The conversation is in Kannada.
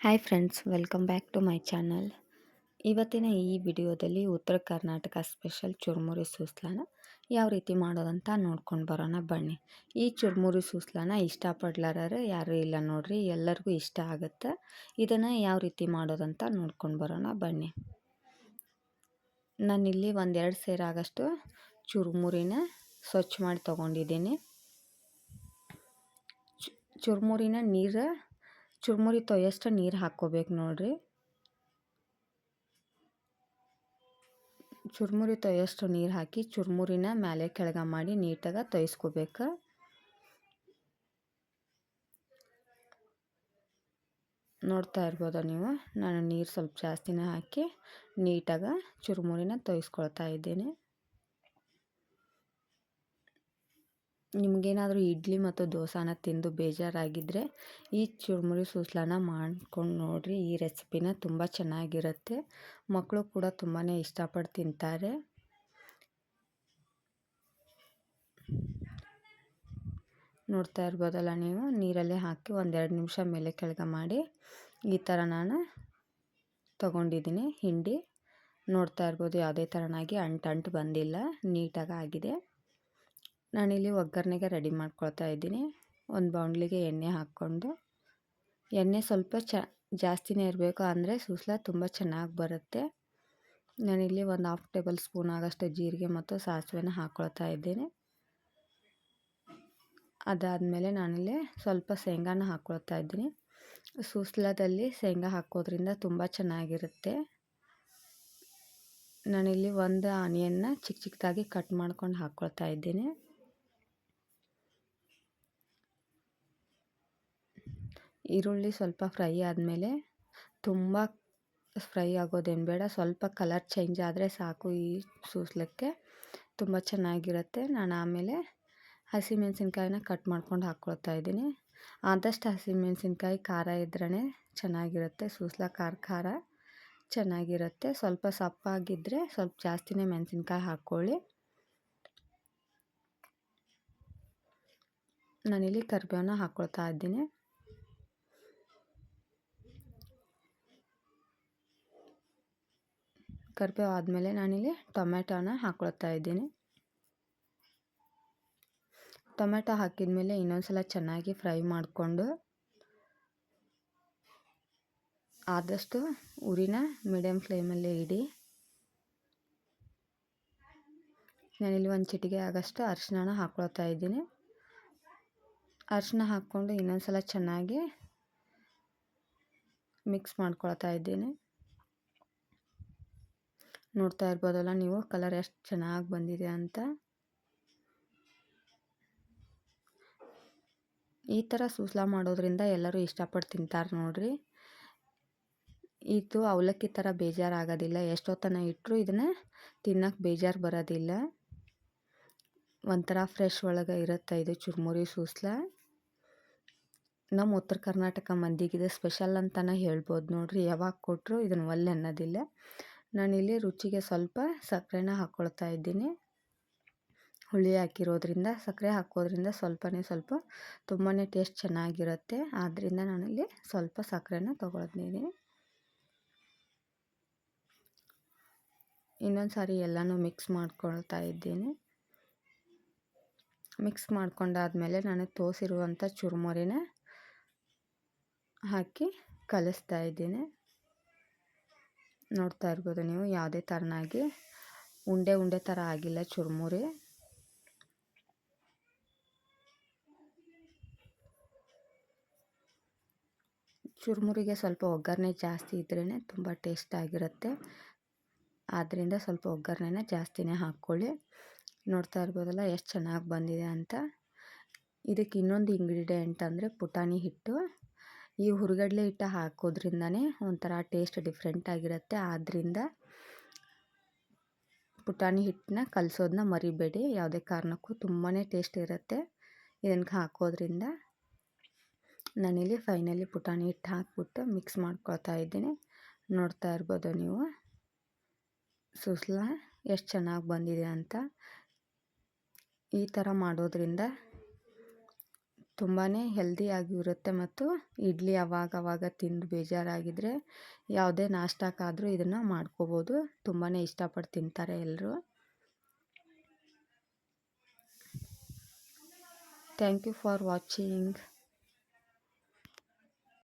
Hi friends welcome back to my channel ಇವತ್ತಿನ ಈ ವಿಡಿಯೋದಲ್ಲಿ ಉತ್ತರ ಕರ್ನಾಟಕ ಸ್ಪೆಷಲ್ ಚುರುಮುರಿ ಸೂಸ್ಲಾನ ಯಾವ ರೀತಿ ಮಾಡೋದಂತ ನೋಡ್ಕೊಂಡು ಬರೋಣ ಬನ್ನಿ. ಈ ಚುರುಮುರಿ ಸೂಸ್ಲಾನ ಇಷ್ಟಪಡ್ಲಾರ ಯಾರೂ ಇಲ್ಲ ನೋಡ್ರಿ, ಎಲ್ಲರಿಗೂ ಇಷ್ಟ ಆಗುತ್ತೆ. ಇದನ್ನು ಯಾವ ರೀತಿ ಮಾಡೋದಂತ ನೋಡ್ಕೊಂಡು ಬರೋಣ ಬನ್ನಿ. ನಾನಿಲ್ಲಿ ಒಂದೆರಡು ಸೇರು ಆಗಷ್ಟು ಚುರುಮುರಿನ ಸ್ವಚ್ಛ ಮಾಡಿ ತೊಗೊಂಡಿದ್ದೀನಿ. ಚುರುಮುರಿನ ನೀರು ಚುರುಮುರಿ ತೊಯ್ಯಷ್ಟು ನೀರು ಹಾಕ್ಕೋಬೇಕು ನೋಡಿರಿ. ಚುರುಮುರಿ ತೊಯ್ಯಷ್ಟು ನೀರು ಹಾಕಿ ಚುರುಮುರಿನ ಮೇಲೆ ಕೆಳಗೆ ಮಾಡಿ ನೀಟಾಗಿ ತೊಯ್ಸ್ಕೋಬೇಕು. ನೋಡ್ತಾ ಇರ್ಬೋದ ನೀವು? ನಾನು ನೀರು ಸ್ವಲ್ಪ ಜಾಸ್ತಿನೇ ಹಾಕಿ ನೀಟಾಗಿ ಚುರುಮುರಿನ ತೊಯ್ಸ್ಕೊಳ್ತಾ ಇದ್ದೀನಿ. ನಿಮಗೇನಾದರೂ ಇಡ್ಲಿ ಮತ್ತು ದೋಸಾನ ತಿಂದು ಬೇಜಾರಾಗಿದ್ದರೆ ಈ ಚುರುಮುರಿ ಸೂಸ್ಲನ ಮಾಡ್ಕೊಂಡು ನೋಡಿರಿ, ಈ ರೆಸಿಪಿನ ತುಂಬ ಚೆನ್ನಾಗಿರುತ್ತೆ. ಮಕ್ಕಳು ಕೂಡ ತುಂಬಾ ಇಷ್ಟಪಟ್ಟು ತಿಂತಾರೆ. ನೋಡ್ತಾ ಇರ್ಬೋದಲ್ಲ ನೀವು? ನೀರಲ್ಲೇ ಹಾಕಿ ಒಂದೆರಡು ನಿಮಿಷ ಮೇಲೆ ಕೆಳಗೆ ಮಾಡಿ. ಈ ಥರ ನಾನು ತಗೊಂಡಿದ್ದೀನಿ ಹಿಂಡಿ. ನೋಡ್ತಾ ಇರ್ಬೋದು ಯಾವುದೇ ಥರನಾಗಿ ಅಂಟು ಅಂಟು ಬಂದಿಲ್ಲ. ನೀಟಾಗಿ ಆಗಿದೆ. ನಾನಿಲ್ಲಿ ಒಗ್ಗರಣೆಗೆ ರೆಡಿ ಮಾಡ್ಕೊಳ್ತಾ ಇದ್ದೀನಿ. ಒಂದು ಬೌಂಡ್ಲಿಗೆ ಎಣ್ಣೆ ಹಾಕ್ಕೊಂಡು. ಎಣ್ಣೆ ಸ್ವಲ್ಪ ಚ, ಜಾಸ್ತಿನೇ ಇರಬೇಕು ಅಂದರೆ ಸೂಸ್ಲ ತುಂಬ ಚೆನ್ನಾಗಿ ಬರುತ್ತೆ. ನಾನಿಲ್ಲಿ ಒಂದು ಹಾಫ್ ಟೇಬಲ್ ಸ್ಪೂನ್ ಆಗೋಷ್ಟು ಜೀರಿಗೆ ಮತ್ತು ಸಾಸಿವೆನ ಹಾಕ್ಕೊಳ್ತಾ ಇದ್ದೀನಿ. ಅದಾದಮೇಲೆ ನಾನಿಲ್ಲಿ ಸ್ವಲ್ಪ ಶೇಂಗಾನ ಹಾಕ್ಕೊಳ್ತಾ ಇದ್ದೀನಿ. ಸೂಸ್ಲದಲ್ಲಿ ಶೇಂಗಾ ಹಾಕೋದ್ರಿಂದ ತುಂಬ ಚೆನ್ನಾಗಿರುತ್ತೆ. ನಾನಿಲ್ಲಿ ಒಂದು ಆನಿಯನ್ನ ಚಿಕ್ಕ ಚಿಕ್ಕದಾಗಿ ಕಟ್ ಮಾಡ್ಕೊಂಡು ಹಾಕ್ಕೊಳ್ತಾ ಇದ್ದೀನಿ. ಈರುಳ್ಳಿ ಸ್ವಲ್ಪ ಫ್ರೈ ಆದಮೇಲೆ ತುಂಬ ಫ್ರೈ ಆಗೋದೇನು ಬೇಡ. ಸ್ವಲ್ಪ ಕಲರ್ ಚೇಂಜ್ ಆದರೆ ಸಾಕು ಈ ಸೂಸ್ಲಕ್ಕೆ. ತುಂಬ ಚೆನ್ನಾಗಿರುತ್ತೆ. ನಾನು ಆಮೇಲೆ ಹಸಿಮೆಣಸಿನ್ಕಾಯಿನ ಕಟ್ ಮಾಡ್ಕೊಂಡು ಹಾಕ್ಕೊಳ್ತಾ ಇದ್ದೀನಿ. ಆದಷ್ಟು ಹಸಿಮೆಣಸಿನ್ಕಾಯಿ ಖಾರ ಇದ್ರೇ ಚೆನ್ನಾಗಿರುತ್ತೆ. ಸೂಸ್ಲ ಖಾರ ಖಾರ ಚೆನ್ನಾಗಿರುತ್ತೆ. ಸ್ವಲ್ಪ ಸಪ್ಪಾಗಿದ್ದರೆ ಸ್ವಲ್ಪ ಜಾಸ್ತಿನೇ ಮೆಣಸಿನ್ಕಾಯಿ ಹಾಕ್ಕೊಳ್ಳಿ. ನಾನಿಲ್ಲಿ ಕರಿಬೇವನ್ನ ಹಾಕ್ಕೊಳ್ತಾ ಇದ್ದೀನಿ. ಕರಿಬೇವು ಆದಮೇಲೆ ನಾನಿಲ್ಲಿ ಟೊಮೆಟೋನ ಹಾಕ್ಕೊಳ್ತಾ ಇದ್ದೀನಿ. ಟೊಮೆಟೊ ಹಾಕಿದ ಮೇಲೆ ಇನ್ನೊಂದು ಸಲ ಚೆನ್ನಾಗಿ ಫ್ರೈ ಮಾಡಿಕೊಂಡು ಆದಷ್ಟು ಉರಿನ ಮೀಡಿಯಮ್ ಫ್ಲೇಮಲ್ಲೇ ಇಡಿ. ನಾನಿಲ್ಲಿ ಒಂದು ಚಿಟಿಗೆ ಆಗಷ್ಟು ಅರಿಶಿನ ಹಾಕ್ಕೊಳ್ತಾ ಇದ್ದೀನಿ. ಅರಿಶಿನ ಹಾಕ್ಕೊಂಡು ಇನ್ನೊಂದು ಸಲ ಚೆನ್ನಾಗಿ ಮಿಕ್ಸ್ ಮಾಡ್ಕೊಳ್ತಾ ಇದ್ದೀನಿ. ನೋಡ್ತಾ ಇರ್ಬೋದಲ್ಲ ನೀವು? ಕಲರ್ ಎಷ್ಟು ಚೆನ್ನಾಗಿ ಬಂದಿದೆ ಅಂತ. ಈ ಥರ ಸೂಸ್ಲಾ ಮಾಡೋದ್ರಿಂದ ಎಲ್ಲರೂ ಇಷ್ಟಪಟ್ಟು ತಿಂತಾರೆ ನೋಡ್ರಿ. ಇದು ಅವಲಕ್ಕಿ ಥರ ಬೇಜಾರಾಗೋದಿಲ್ಲ. ಎಷ್ಟೊತ್ತನ ಇಟ್ಟರು ಇದನ್ನು ತಿನ್ನೋಕೆ ಬೇಜಾರು ಬರೋದಿಲ್ಲ. ಒಂಥರ ಫ್ರೆಶ್ ಒಳಗೆ ಇರುತ್ತೆ ಇದು ಚುರುಮುರಿ ಸೂಸ್ಲ. ನಮ್ಮ ಉತ್ತರ ಕರ್ನಾಟಕ ಮಂದಿಗೆ ಇದು ಸ್ಪೆಷಲ್ ಅಂತಲೇ ಹೇಳ್ಬೋದು ನೋಡ್ರಿ. ಯಾವಾಗ ಕೊಟ್ಟರು ಇದನ್ನು ಒಲ್ಲೆ ಅನ್ನೋದಿಲ್ಲ. ನಾನಿಲ್ಲಿ ರುಚಿಗೆ ಸ್ವಲ್ಪ ಸಕ್ಕರೆನ ಹಾಕ್ಕೊಳ್ತಾ ಇದ್ದೀನಿ. ಹುಳಿ ಹಾಕಿರೋದ್ರಿಂದ, ಸಕ್ಕರೆ ಹಾಕೋದ್ರಿಂದ ಸ್ವಲ್ಪನೇ ಸ್ವಲ್ಪ ತುಂಬಾ ಟೇಸ್ಟ್ ಚೆನ್ನಾಗಿರುತ್ತೆ. ಆದ್ದರಿಂದ ನಾನಿಲ್ಲಿ ಸ್ವಲ್ಪ ಸಕ್ಕರೆನ ತೊಗೊಳ್ತಿದ್ದೀನಿ ಇನ್ನೊಂದು ಸಾರಿ ಎಲ್ಲನೂ ಮಿಕ್ಸ್ ಮಾಡ್ಕೊಳ್ತಾ ಇದ್ದೀನಿ. ಮಿಕ್ಸ್ ಮಾಡ್ಕೊಂಡಾದಮೇಲೆ ನಾನು ತೋಸಿರುವಂಥ ಚುರುಮುರಿನ ಹಾಕಿ ಕಲಿಸ್ತಾ ಇದ್ದೀನಿ. ನೋಡ್ತಾ ಇರ್ಬೋದು ನೀವು ಯಾವುದೇ ಥರನಾಗಿ. ಉಂಡೆ ಉಂಡೆ ಥರ ಆಗಿಲ್ಲ ಚುರುಮುರಿ. ಚುರುಮುರಿಗೆ ಸ್ವಲ್ಪ ಒಗ್ಗರಣೆ ಜಾಸ್ತಿ ಇದ್ರೇ ತುಂಬ ಟೇಸ್ಟ್ ಆಗಿರುತ್ತೆ. ಆದ್ದರಿಂದ ಸ್ವಲ್ಪ ಒಗ್ಗರಣೆನ ಜಾಸ್ತಿನೇ ಹಾಕ್ಕೊಳ್ಳಿ. ನೋಡ್ತಾ ಇರ್ಬೋದಲ್ಲ ಎಷ್ಟು ಚೆನ್ನಾಗಿ ಬಂದಿದೆ ಅಂತ. ಇದಕ್ಕೆ ಇನ್ನೊಂದು ಇಂಗ್ರೀಡಿಯೆಂಟ್ ಅಂದರೆ ಪುಟಾಣಿ ಹಿಟ್ಟು. ಈ ಹುರಿಗಡಲೆ ಹಿಟ್ಟು ಹಾಕೋದ್ರಿಂದನೇ ಒಂಥರ ಟೇಸ್ಟ್ ಡಿಫ್ರೆಂಟ್ ಆಗಿರುತ್ತೆ. ಆದ್ದರಿಂದ ಪುಟಾಣಿ ಹಿಟ್ಟನ್ನ ಕಲಸೋದನ್ನ ಮರಿಬೇಡಿ. ಯಾವುದೇ ಕಾರಣಕ್ಕೂ ತುಂಬಾ ಟೇಸ್ಟ್ ಇರುತ್ತೆ. ಇದನ್ನು ಹಾಕೋದ್ರಿಂದ ನಾನಿಲ್ಲಿ ಫೈನಲಿ ಪುಟಾಣಿ ಹಿಟ್ಟು ಹಾಕ್ಬಿಟ್ಟು ಮಿಕ್ಸ್ ಮಾಡ್ಕೊಳ್ತಾ ಇದ್ದೀನಿ. ನೋಡ್ತಾ ಇರ್ಬೋದು ನೀವು. ಸುಸ್ಲ ಎಷ್ಟು ಚೆನ್ನಾಗಿ ಬಂದಿದೆ ಅಂತ. ಈ ಥರ ಮಾಡೋದ್ರಿಂದ ತುಂಬಾ ಹೆಲ್ದಿಯಾಗಿರುತ್ತೆ ಮತ್ತು ಇಡ್ಲಿ ಅವಾಗವಾಗ ತಿಂದು ಬೇಜಾರಾಗಿದ್ದರೆ ಯಾವುದೇ ನಾಷ್ಟಕ್ಕಾದರೂ ಇದನ್ನು ಮಾಡ್ಕೋಬೋದು. ತುಂಬಾ ಇಷ್ಟಪಟ್ಟು ತಿಂತಾರೆ ಎಲ್ಲರೂ ಥ್ಯಾಂಕ್ ಯು ಫಾರ್ ವಾಚಿಂಗ್